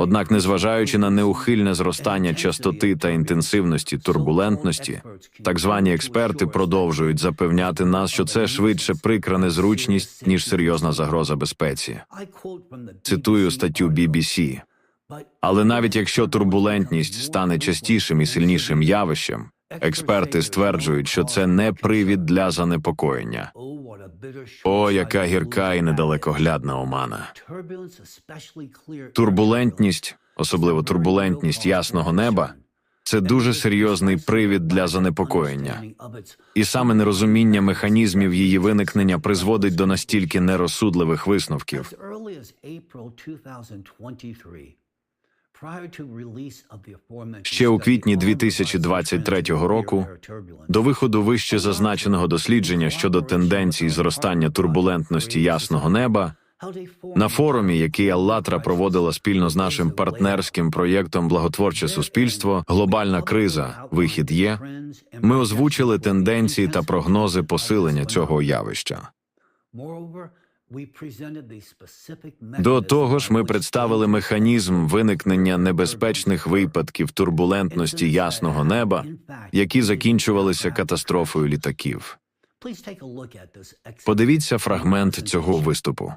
Однак, незважаючи на неухильне зростання частоти та інтенсивності турбулентності, так звані експерти продовжують запевняти нас, що це швидше прикра незручність ніж серйозна загроза безпеці. Цитую статтю BBC. Але навіть якщо турбулентність стане частішим і сильнішим явищем, експерти стверджують, що це не привід для занепокоєння. О, яка гірка і недалекоглядна омана. Турбулентність, особливо турбулентність ясного неба, це дуже серйозний привід для занепокоєння. І саме нерозуміння механізмів її виникнення призводить до настільки нерозсудливих висновків. Ще у квітні 2023 року До виходу вище зазначеного дослідження щодо тенденцій зростання турбулентності ясного неба на форумі, який Аллатра проводила спільно з нашим партнерським проєктом Благотворче суспільство, глобальна криза, вихід є. Ми озвучили тенденції та прогнози посилення цього явища. До того ж, ми представили механізм виникнення небезпечних випадків турбулентності ясного неба, які закінчувалися катастрофою літаків. Подивіться фрагмент цього виступу.